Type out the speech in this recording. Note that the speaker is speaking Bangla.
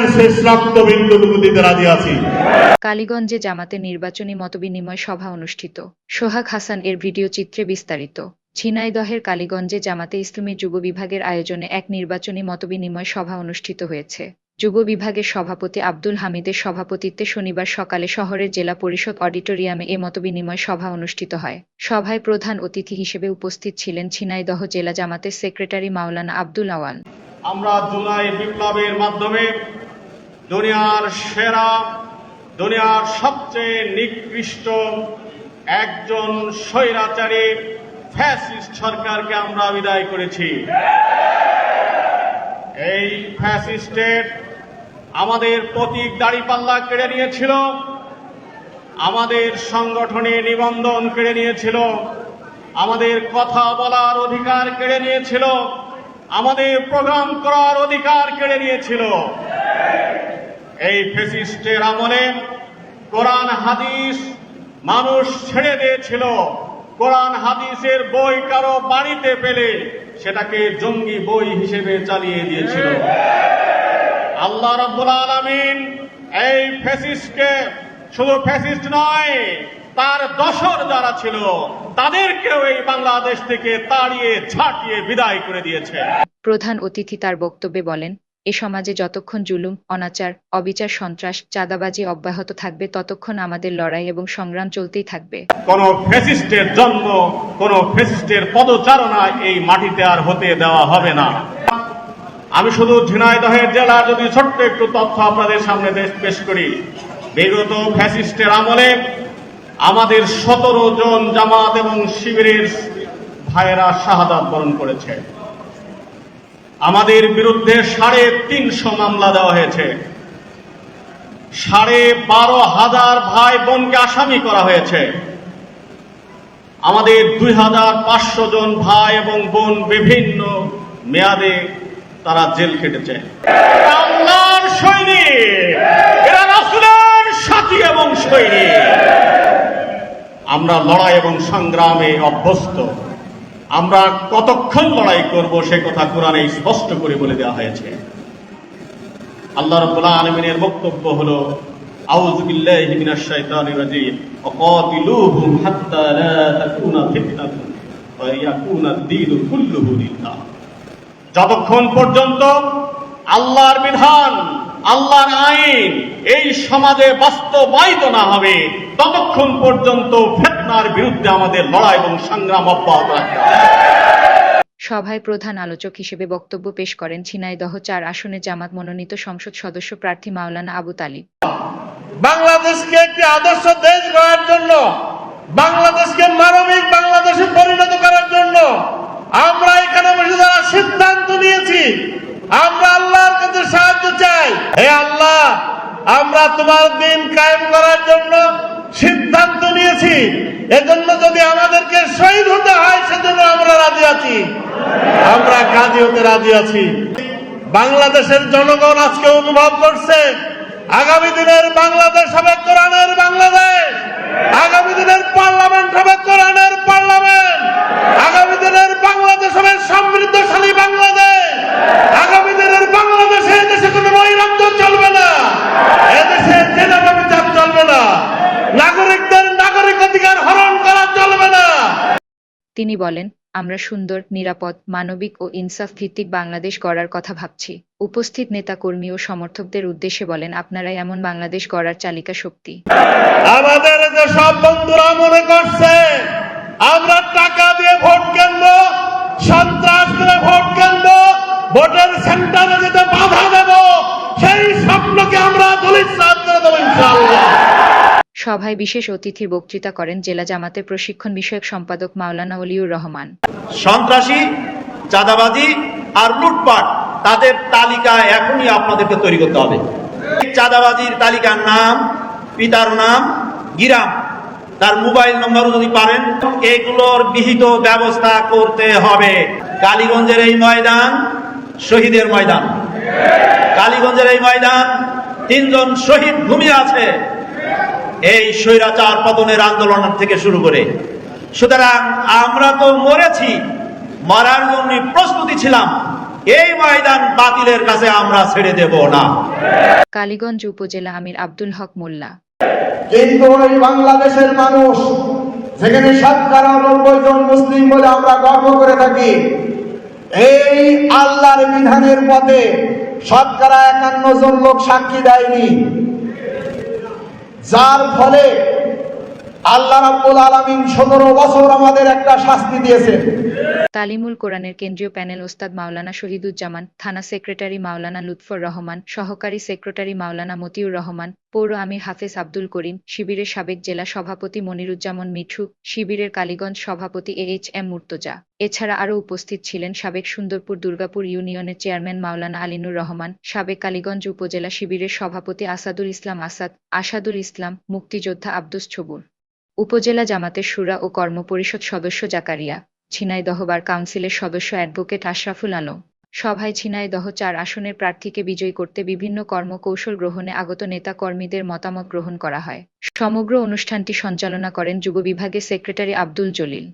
জীবনের শেষ রক্তবিন্দুটুকু দিতে রাজি আছি। কালীগঞ্জে জামাতের নির্বাচনী মতবিনিময় সভা অনুষ্ঠিত। সোহাগ হাসান এর ভিডিও চিত্রে বিস্তারিত। ঝিনাইদহের কালীগঞ্জে জামাতে ইসলামী যুব বিভাগের আয়োজনে এক নির্বাচনী মতবিনিময় সভা অনুষ্ঠিত হয়েছে। যুব বিভাগের সভাপতি আব্দুল হামিদের সভাপতিত্বে শনিবার সকালে শহরের জেলা পরিষদ অডিটোরিয়ামে এ মতবিনিময় সভা অনুষ্ঠিত হয়। সভায় প্রধান অতিথি হিসেবে উপস্থিত ছিলেন ঝিনাইদহ জেলা জামাতের সেক্রেটারি মাওলানা আব্দুল আওয়াল। আমরা জুলাই বিপ্লবের মাধ্যমে দুনিয়ার সেরা, দুনিয়ার সবচেয়ে নিকৃষ্ট একজন স্বৈরাচারী ফ্যাসিস্ট সরকারকে আমরা বিদায় করেছি। এই ফ্যাসিস্টের আমাদের প্রতীক দাড়িপাল্লা কেড়ে নিয়েছিল, আমাদের সংগঠনে নিবন্ধন কেড়ে নিয়েছিল, আমাদের কথা বলার অধিকার কেড়ে নিয়েছিল, আমাদের প্রোগ্রাম করার অধিকার কেড়ে নিয়েছিল। এই ফেসিস্টের আমলে কোরআন, হাদিস মানুষ ছেড়ে দিয়েছিল। কোরআন, হাদিসের বই কারও বাড়িতে পেলে সেটাকে জঙ্গি বই হিসেবে চালিয়ে দিয়েছিল। আল্লাহ রাব্বুল আলামিন এই ফ্যাসিস্টকে শুধু ফেসিস্ট নয়, তার দশর যারা ছিল, তাদেরকেও এই বাংলাদেশ থেকে তাড়িয়ে ঝাঁটিয়ে বিদায় করে দিয়েছে। প্রধান অতিথি তার বক্তব্যে বলেন এ সমাজে যতক্ষণ জুলুম, অনাচার, অবিচার, সন্ত্রাস, চাঁদাবাজি অব্যাহত থাকবে, ততক্ষণ আমাদের লড়াই এবং সংগ্রাম চলতেই থাকবে। কোন ফেসিস্টের জন্ম, কোন ফেসিস্টের পদচারণা এই মাটিতে আর হতে দেওয়া হবে না। আমি শুধু ঝিনাইদহের জেলা যদি ছোট্ট একটু তথ্য আপনাদের সামনে পেশ করি। বিগত ফ্যাসিস্টের আমলে আমাদের সতেরো জন জামাত এবং শিবিরের ভাইয়েরা শাহাদাত বরণ করেছে। আমাদের বিরুদ্ধে সাড়ে তিনশো মামলা দেওয়া হয়েছে। সাড়ে বারো হাজার ভাই বোনকে আসামি করা হয়েছে। আমাদের দুই হাজার পাঁচশো জন ভাই এবং বোন বিভিন্ন মেয়াদে তারা জেল খেটেছে। এরা সাথী এবং সৈনিক। আমরা লড়াই এবং সংগ্রামে অভ্যস্ত। আমরা কতক্ষণ লড়াই করব সে কথা কোরআনে স্পষ্ট করে বলে দেওয়া হয়েছে। আল্লাহ রাব্বুল আলামিনের বক্তব্য হলো, আউযু বিল্লাহি মিনাশ শাইতানির রাজিম ওয়াকাতিলুহুম হাত্তা লা তাকুনা ফিতনাতুন ওয়া ইয়াকুনা কুল্লুহু লিল্লাহ। যতক্ষণ পর্যন্ত আল্লাহর বিধান আল্লাহর আইন এই সমাজে বাস্তবায়িত না হবে ততক্ষণ পর্যন্ত ফিতনার বিরুদ্ধে আমাদের লড়াই এবং সংগ্রাম অব্যাহত রাখতে হবে। সভায় প্রধান আলোচক হিসেবে বক্তব্য পেশ করেন ঝিনাইদহ চার আসনে জামাত মনোনীত সংসদ সদস্য প্রার্থী মাওলানা আবু তালিব। বাংলাদেশকে একটি আদর্শ দেশ গড়ার জন্য বাংলাদেশকে মানবিক বাংলাদেশে পরিণত করার জন্য আমরা এখানে বসে যারা সিদ্ধান্ত নিয়েছি। আমরা আল্লাহর কাছে সাহায্য চাই হে আল্লাহ আমরা তোমার দিন কায়েম করার জন্য সিদ্ধান্ত নিয়েছি। এজন্য যদি আমাদেরকে শহীদ হতে হয়, সেজন্য আমরা রাজি আছি। আমরা কাজী হতে রাজি আছি। বাংলাদেশের জনগণ আজকে অনুভব করছে, আগামী দিনের বাংলাদেশ হবে কোরআনের বাংলাদেশ। আগামী দিনের পার্লামেন্ট হবে কোরআনের পার্লামেন্ট। আগামী দিনের বাংলাদেশ হবে সমৃদ্ধশালী তিনি বলেন, আমরা সুন্দর, নিরাপদ, মানবিক ও ইনসাফ ভিত্তিক বাংলাদেশ গড়ার কথা ভাবছি। উপস্থিত নেতাকর্মী ও সমর্থকদের উদ্দেশ্যে বলেন, আপনারাই এমন বাংলাদেশ গড়ার চালিকা শক্তি। আমাদের যে সব বন্ধুরা মনে করছে, আমরা টাকা দিয়ে ভোট কেনবো সন্ত্রাস করে ভোট কেনবো, ভোটের সেন্টারে যেতে বাধা দেব, সেই স্বপ্নকে আমরা দলিত সাহায্য দেবো ইনশাআল্লাহ। সভায় বিশেষ অতিথির বক্তৃতা করেন জেলা জামাতের প্রশিক্ষণ বিষয়ক সম্পাদক মাওলানা অলিউর রহমান। সন্ত্রাসী, চাঁদাবাজি আর লুটপাট, তাদের তালিকা এখনই আপনাদেরকে তৈরি করতে হবে। চাঁদাবাজির তালিকার নাম, পিতার নাম, গিরাম। তার মোবাইল নম্বরও যদি পারেন, এগুলোর বিহিত ব্যবস্থা করতে হবে। কালীগঞ্জের এই ময়দান, শহীদের ময়দান। কালীগঞ্জের এই ময়দান, তিনজন শহীদ ঘুমিয়ে আছে। এই স্বৈরাচার পতনের আন্দোলন থেকে শুরু করে। সুতরাং আমরা তো মরেছি মরার জন্য প্রস্তুতি ছিলাম এই ময়দান বাতিলের কাছে আমরা ছেড়ে দেব না। কালীগঞ্জ উপজেলা আমির আব্দুল হক মোল্লা। কিন্তু ওই বাংলাদেশের মানুষ যেখানে শতকরা নব্বই জন মুসলিম বলে আমরা গর্ব করে থাকি এই আল্লাহর বিধানের পথে শতকরা একান্ন জন লোক সাক্ষী দেয়নি। যার ফলে আল্লাহ রাব্বুল কোরআনের কেন্দ্রীয় প্যানেল ওস্তাদ মাওলানা শহীদুজ্জামান, থানা সেক্রেটারি মাওলানা লুৎফর রহমান, সহকারী সেক্রেটারি মাওলানা মতিউর রহমান, পৌর আমির হাফেজ আব্দুল করিম, শিবিরের সাবেক জেলা সভাপতি মনিরুজ্জামান মিঠু, শিবিরের কালীগঞ্জ সভাপতি এ এইচ এম মুর্তজা। এছাড়া আরও উপস্থিত ছিলেন সাবেক সুন্দরপুর দুর্গাপুর ইউনিয়নের চেয়ারম্যান মাওলানা আলিনুর রহমান, সাবেক কালীগঞ্জ উপজেলা শিবিরের সভাপতি আসাদুল ইসলাম আসাদ, আসাদুল ইসলাম, মুক্তিযোদ্ধা আব্দুস ছবুর। উপজেলা জামাতের সুরা ও কর্মপরিষদ সদস্য জাকারিয়া ঝিনাইদহ বার কাউন্সিলের সদস্য অ্যাডভোকেট আশরাফুল আলম। সভায় ঝিনাইদহ চার আসনের প্রার্থীকে বিজয়ী করতে বিভিন্ন কর্মকৌশল গ্রহণে আগত নেতা কর্মীদের মতামত গ্রহণ করা হয়। সমগ্র অনুষ্ঠানটি সঞ্চালনা করেন যুব বিভাগের সেক্রেটারি আব্দুল জলিল।